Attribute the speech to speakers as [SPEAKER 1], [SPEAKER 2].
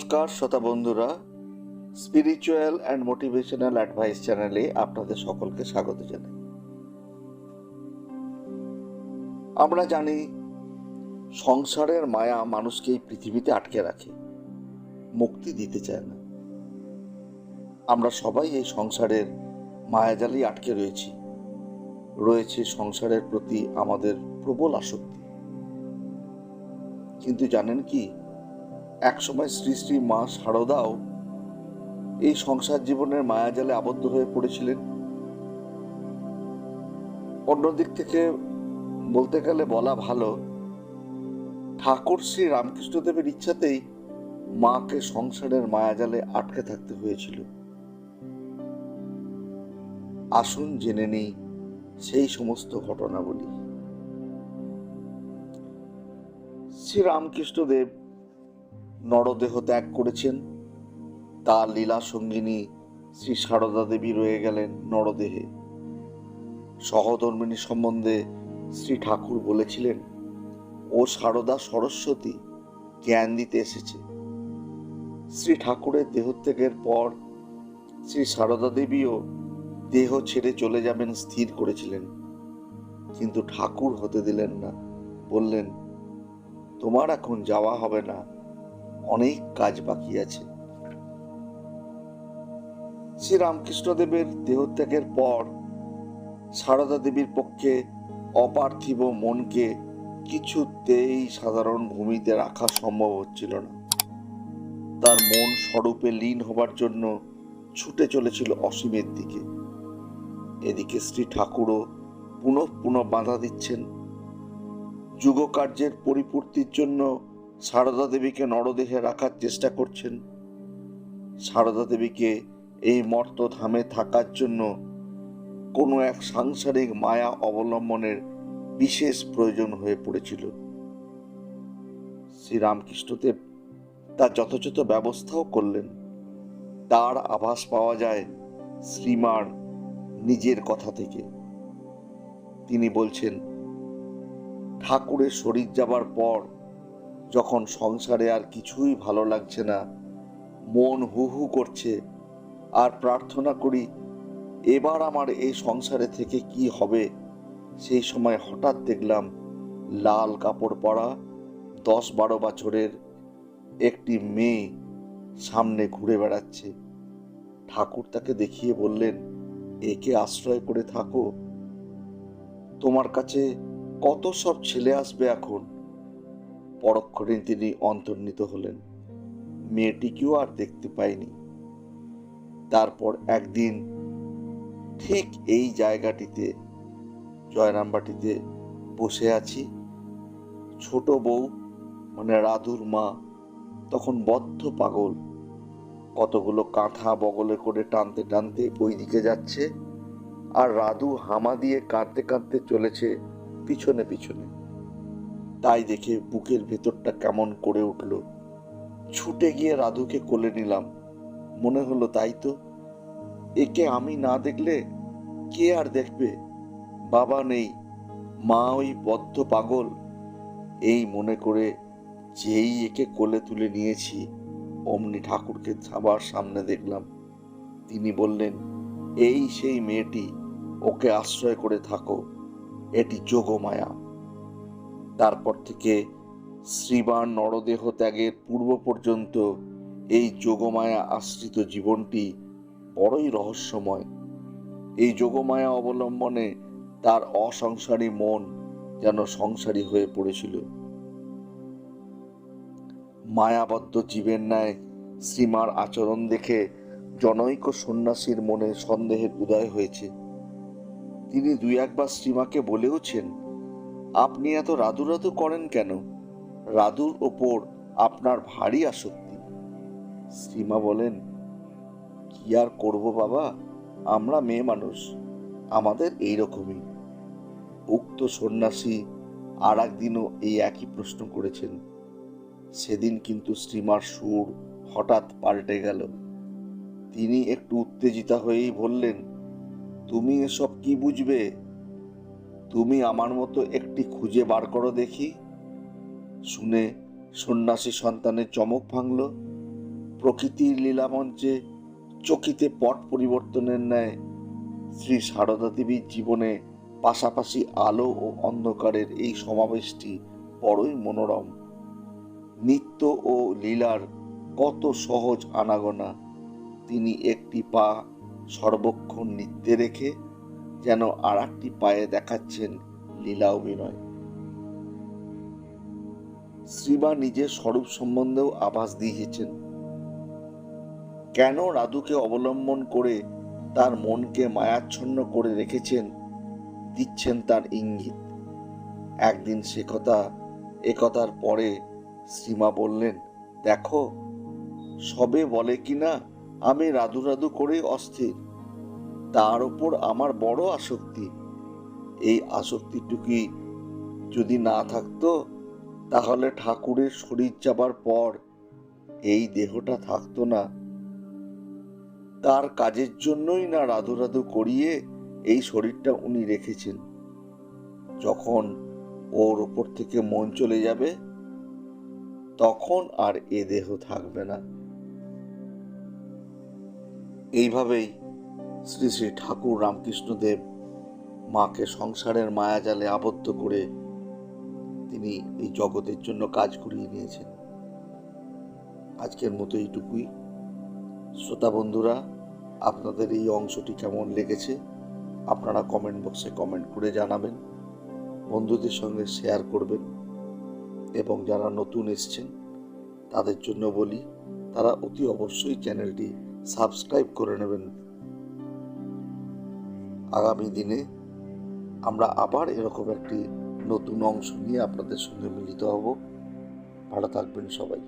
[SPEAKER 1] নমস্কার শ্রোতা বন্ধুরা স্পিরিচুয়াল অ্যান্ড মোটিভেশনাল অ্যাডভাইস চ্যানেলে আপনাদের সকলকে স্বাগত জানাই। আমরা জানি, সংসারের মায়া মানুষকে এই পৃথিবীতে আটকে রাখে, মুক্তি দিতে চায় না। আমরা সবাই এই সংসারের মায়াজালেই আটকে রয়েছি। রয়েছে সংসারের প্রতি আমাদের প্রবল আসক্তি। কিন্তু জানেন কি একসময় শ্রী শ্রী মা শারদাও এই সংসার জীবনের মায়াজালে আবদ্ধ হয়ে পড়েছিলেন। অন্যদিক থেকে বলতে গেলে বলা ভালো, ঠাকুর শ্রী রামকৃষ্ণদেবের ইচ্ছাতেই মাকে সংসারের মায়াজালে আটকে থাকতে হয়েছিল। আসুন জেনে নিই সেই সমস্ত ঘটনাবলী। শ্রী রামকৃষ্ণদেব নরদেহ ত্যাগ করেছেন। তার লীলা সঙ্গিনী শ্রী সারদা দেবী রয়ে গেলেন নরদেহে। সহধর্মিনী সম্বন্ধে শ্রী ঠাকুর বলেছিলেন, ও সারদা সরস্বতী, জ্ঞান দিতে এসেছে। শ্রী ঠাকুরের দেহত্যাগের পর শ্রী সারদা দেবীও দেহ ছেড়ে চলে যাবেন স্থির করেছিলেন। কিন্তু ঠাকুর হতে দিলেন না। বললেন, তোমার এখন যাওয়া হবে না। অনেক কাজ বাকি আছে। শ্রী রামকৃষ্ণদেবের দেহত্যাগের পর সারদা দেবীর পক্ষে অপার্থিব মনকে কিছুতেই সাধারণ ভূমিতে রাখা সম্ভব হচ্ছিল না। তার মন স্বরূপে লীন হবার জন্য ছুটে চলেছিল অসীমের দিকে। এদিকে শ্রী ঠাকুরও পুনঃ পুনঃ বাধা দিচ্ছেন। যুগকার্যের পরিপূর্তির জন্য সারদা দেবীকে নরদেহে রাখার চেষ্টা করছেন। সারদা দেবীকে এই মর্ত মর্তধামে থাকার জন্য কোনো এক সাংসারিক মায়া অবলম্বনের বিশেষ প্রয়োজন হয়ে পড়েছিল। শ্রীরামকৃষ্ণদেব তার যথাযথ ব্যবস্থাও করলেন। তার আভাস পাওয়া যায় শ্রীমার নিজের কথা থেকে। তিনি বলছেন, ঠাকুরের শরীর যাবার পর যখন সংসারে আর কিছুই ভালো লাগছে না, মন হু হু করছে, আর প্রার্থনা করি, এবার আমার এই সংসারে থেকে কি হবে? সেই সময় হঠাৎ দেখলাম লাল কাপড় পরা দশ বারো বছরের একটি মেয়ে সামনে ঘুরে বেড়াচ্ছে। ঠাকুর তাকে দেখিয়ে বললেন, একে আশ্রয় করে থাকো। তোমার কাছে কত সব ছেলে আসবে এখন? পরক্ষণে তিনি অন্তর্নিত হলেন। মেয়েটিকেও আর দেখতে পাইনি। তারপর একদিন ঠিক এই জায়গাটিতে, জয়রামবাটিতে বসে আছি। ছোট বউ মানে রাধুর মা, তখন বদ্ধ পাগল। কতগুলো কাঁথা বগলে করে টানতে টানতে ওই দিকে যাচ্ছে। আর রাধু হামা দিয়ে কাঁদতে কাঁদতে চলেছে পিছনে পিছনে। তাই দেখে বুকের ভেতরটা কেমন করে উঠল। ছুটে গিয়ে রাধুকে কোলে নিলাম। মনে হলো, তাই তো? একে আমি না দেখলে কে আর দেখবে? বাবা নেই, মা ওই বদ্ধ পাগল। এই মনে করে যেই একে কোলে তুলে নিয়েছি, অমনি ঠাকুরকে সবার সামনে দেখলাম। তিনি বললেন, এই সেই মেয়েটি, ওকে আশ্রয় করে থাকো। এটি যোগমায়া। তারপর থেকে শ্রীবান নরদেহ ত্যাগের পূর্ব পর্যন্ত এই যোগমায়া আশ্রিত জীবনটি বড়ই রহস্যময়। এই যোগমায়া অবলম্বনে তার অসংসারী মন যেন সংসারী হয়ে পড়েছিল। মায়াবদ্ধ জীবের ন্যায় শ্রীমার আচরণ দেখে জনৈক সন্ন্যাসীর মনে সন্দেহের উদয় হয়েছে। তিনি দুই একবার শ্রীমাকে বলেওছেন আপনি এত রাধু রাদু করেন কেন? রাধুর ওপর আপনার ভারী আসক্তি। শ্রীমা বলেন, কি আর করব বাবা? আমরা মেয়ে মানুষ, আমাদের এই রকমই উক্ত সন্ন্যাসী আর একদিনও এই একই প্রশ্ন করেছেন। সেদিন কিন্তু শ্রীমার সুর হঠাৎ পাল্টে গেল। তিনি একটু উত্তেজিতা হয়েই বললেন, তুমি এসব কি বুঝবে? তুমি আমার মতো একটি খুঁজে বার করো দেখি। শুনে সন্ন্যাসী সন্তানের চমক ভাঙল। প্রকৃতির লীলামঞ্চে চকিতে পট পরিবর্তনের ন্যায় শ্রী সারদা দেবীর জীবনে পাশাপাশি আলো ও অন্ধকারের এই সমাবেশটি বড়ই মনোরম। নিত্য ও লীলার কত সহজ আনাগোনা, তিনি একটি পা সর্বক্ষণ নৃত্যে রেখে যেন আর একটি পায়ে দেখাচ্ছেন লীলা অভিনয়। শ্রীমা নিজের স্বরূপ সম্বন্ধেও আভাস দিয়েছেন। কেন রাধুকে অবলম্বন করে তার মনকে মায়াচ্ছন্ন করে রেখেছেন, দিচ্ছেন তার ইঙ্গিত। একদিন সে কথা, এ কথার পরে শ্রীমা বললেন, দেখো, সবে বলে কিনা, আমি রাধু রাধু করে অস্থির। তার ওপর আমার বড় আসক্তি। এই আসক্তিটুকুই যদি না থাকতো, তাহলে ঠাকুরের শরীর যাবার পর এই দেহটা থাকতো না। তার কাজের জন্যই না রাধু রাধু করিয়ে এই শরীরটা উনি রেখেছেন। যখন ওর ওপর থেকে মন চলে যাবে, তখন আর এ দেহ থাকবে না। এইভাবেই শ্রী শ্রী ঠাকুর রামকৃষ্ণদেব মাকে সংসারের মায়াজালে আবদ্ধ করে তিনি এই জগতের জন্য কাজ করিয়ে নিয়েছেন। আজকের মতো এইটুকুই। শ্রোতা বন্ধুরা, আপনাদের এই অংশটি কেমন লেগেছে আপনারা কমেন্ট বক্সে কমেন্ট করে জানাবেন, বন্ধুদের সঙ্গে শেয়ার করবেন এবং যারা নতুন এসছেন তাদের জন্য বলি, তারা অতি অবশ্যই চ্যানেলটি সাবস্ক্রাইব করে নেবেন। আগামী দিনে আমরা আবার এরকম একটি নতুন অংশ নিয়ে আপনাদের সঙ্গে মিলিত হব। ভালো থাকবেন সবাই।